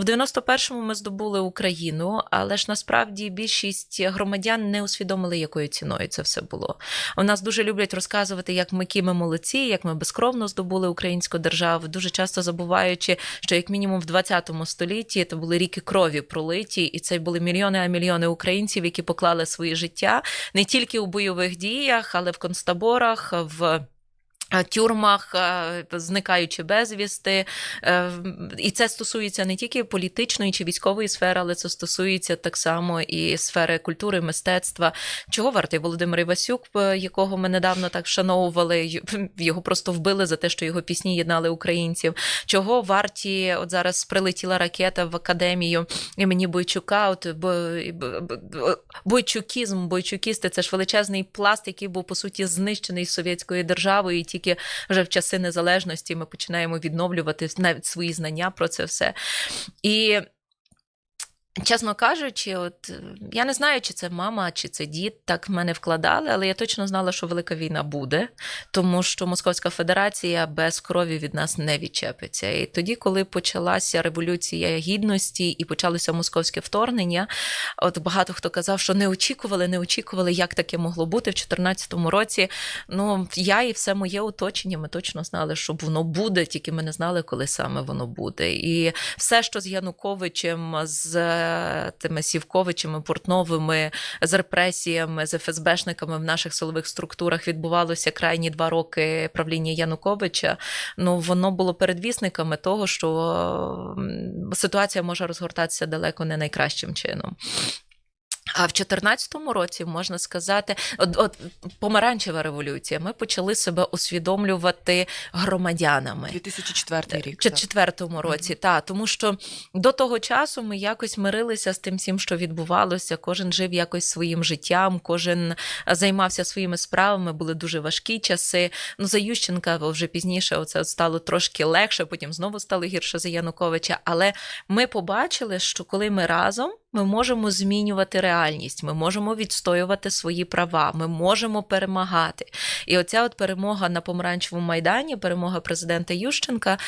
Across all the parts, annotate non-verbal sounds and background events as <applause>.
В 91-му ми здобули Україну, але ж насправді більшість громадян не усвідомили, якою ціною це все було. У нас дуже люблять розказувати, як ми які ми молодці, як ми безкровно здобули українську державу, дуже часто забуваючи, що як мінімум в 20 столітті це були ріки крові пролиті, і це були мільйони, а мільйони українців, які поклали свої життя не тільки у бойових діях, але в концтаборах, в Тюрмах, е, зникаючи безвісти, Е, і це стосується не тільки політичної чи військової сфери, але це стосується так само і сфери культури, мистецтва. Чого вартий Володимир Івасюк, е, якого ми недавно так вшановували, <laughs> його просто вбили за те, що його пісні єднали українців. Чого варті, от зараз прилетіла ракета в академію імені Бойчука, от бойчукізм, бойчукісти це ж величезний пласт, який був по суті знищений совєтською державою, і тільки вже в часи незалежності ми починаємо відновлювати навіть свої знання про це все. І Чесно кажучи, от е, я не знаю, чи це мама, чи це дід так в мене вкладали, але я точно знала, що велика війна буде, тому що Московська Федерація без крові від нас не відчепиться. І тоді, коли почалася революція гідності і почалося московське вторгнення, от багато хто казав, що не очікували, не очікували, як таке могло бути в 2014 році. Ну я і все моє оточення, ми точно знали, що воно буде, тільки ми не знали, коли саме воно буде. І все, що з Януковичем, з тими Сівковичами, Портновими, з репресіями, з ФСБшниками в наших силових структурах відбувалося крайні два роки правління Януковича. Ну воно було передвісниками того, що ситуація може розгортатися далеко не найкращим чином. А в 2014 році можна сказати, от, от помаранчева революція. Ми почали себе усвідомлювати громадянами. 2004 рік. Чи так. четвертому році, та тому що до того часу ми якось мирилися з тим всім, що відбувалося. Кожен жив якось своїм життям, кожен е, займався своїми справами. Були дуже важкі часи. Ну за Ющенка вже пізніше оце стало трошки легше. Потім знову стало гірше за Януковича. Але ми побачили, що коли ми разом. Ми можемо змінювати реальність, ми можемо відстоювати свої права, ми можемо перемагати. І оця от перемога на помаранчевому майдані, перемога президента Ющенка,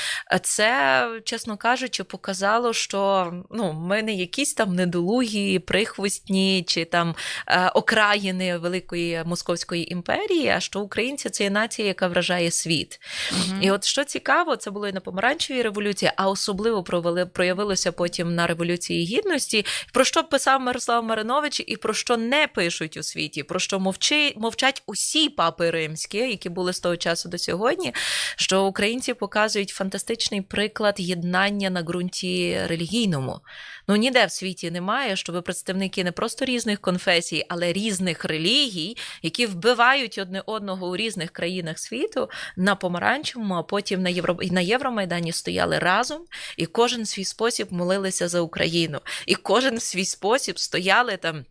це, чесно кажучи, показало, що ну, ми не якісь там недолугі, прихвостні чи там е, окраїни великої московської імперії, а що українці це є нація, яка вражає світ. Мгм. І от що цікаво, це було і на помаранчевій революції, а особливо проявилося потім на революції гідності. Про що писав Мирослав Маринович, і про що не пишуть у світі, про що мовчи, мовчать усі папи римські, які були з того часу до сьогодні. Що українці показують фантастичний приклад єднання на ґрунті релігійному. Ну ніде в світі немає, щоб представники не просто різних конфесій, але різних релігій, які вбивають одне одного у різних країнах світу на помаранчевому, а потім на Євро... на Євромайдані стояли разом, і кожен свій спосіб молилися за Україну, і кожен свій спосіб стояли там.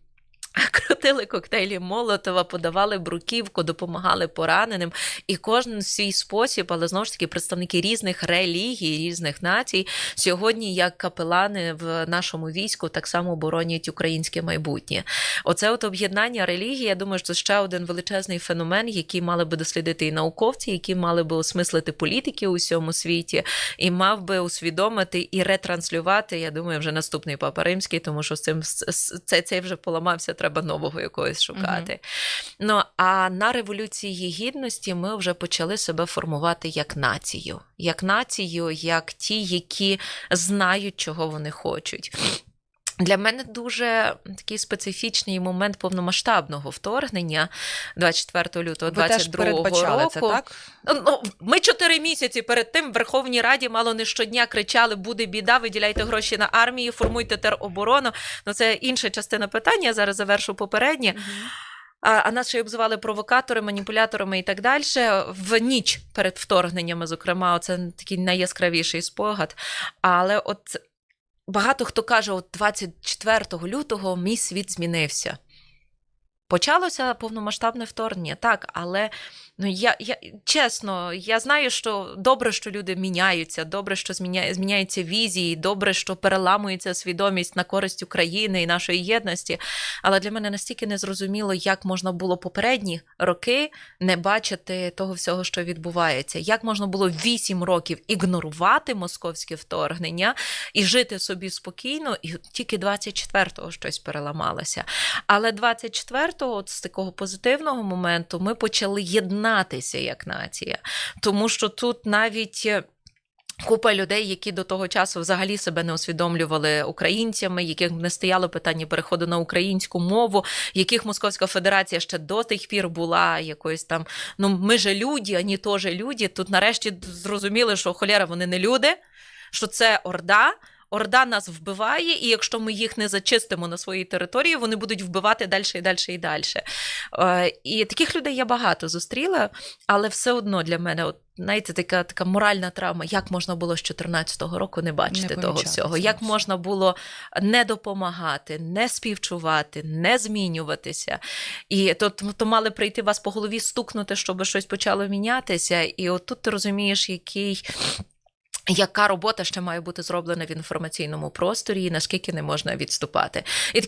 <laughs> Крутили коктейлі Молотова, подавали бруківку, допомагали пораненим, і кожен свій спосіб, але знову ж таки представники різних релігій, різних націй сьогодні, як капелани в нашому війську, так само боронять українське майбутнє. Оце от об'єднання релігії, я думаю, що це ще один величезний феномен, який мали би дослідити і науковці, які мали би осмислити політики у всьому світі, і мав би усвідомити і ретранслювати. Я думаю, вже наступний папа римський, тому що з цим цей, цей вже поламався, треба нового якогось шукати. Ну а на революції гідності ми вже почали себе формувати як націю, як націю, як ті, які знають, чого вони хочуть. Для мене дуже такий специфічний момент повномасштабного вторгнення 24 лютого Ви 22 передбачали року. це, так? Ну, ми чотири місяці перед тим в Верховній Раді мало не щодня кричали: буде біда, виділяйте гроші на армію, формуйте тероборону. Ну це інша частина питання. Я зараз завершу попереднє. А, а нас ще й обзивали провокаторами, маніпуляторами і так далі. В ніч перед вторгненнями, зокрема, це такий найяскравіший спогад. Але от багато хто каже, от 24 лютого мій світ змінився. Почалося повномасштабне вторгнення, так, але Ну я, я чесно, я знаю, що добре, що люди міняються, добре, що зміняє, зміняються візії, добре, що переламується свідомість на користь України і нашої єдності. Але для мене настільки незрозуміло, як можна було попередні роки не бачити того всього, що відбувається. Як можна було вісім років ігнорувати московське вторгнення і жити собі спокійно, і тільки 24-го щось переламалося. Але 24-го, от з такого позитивного моменту, ми почали єднатися як нація, тому що тут навіть. е, Купа людей, які до того часу взагалі себе не усвідомлювали українцями, яких не стояло питання переходу на українську мову, яких Московська Федерація ще до тих пір була якоюсь там. Ну ми же люди, вони теж люди. Тут нарешті зрозуміли, що холєра вони не люди, що це орда. Орда нас вбиває, і якщо ми їх не зачистимо на своїй території, вони будуть вбивати далі і далі і далі. Е, І таких людей я багато зустріла, але все одно для мене, от, знаєте, така, така моральна травма, як можна було з 14-го року не бачити Не того всього, як можна було не допомагати, не співчувати, не змінюватися. І то, то, то мали прийти вас по голові стукнути, щоб щось почало мінятися. І от тут ти розумієш, який. Яка робота ще має бути зроблена в інформаційному просторі, і наскільки не можна відступати? І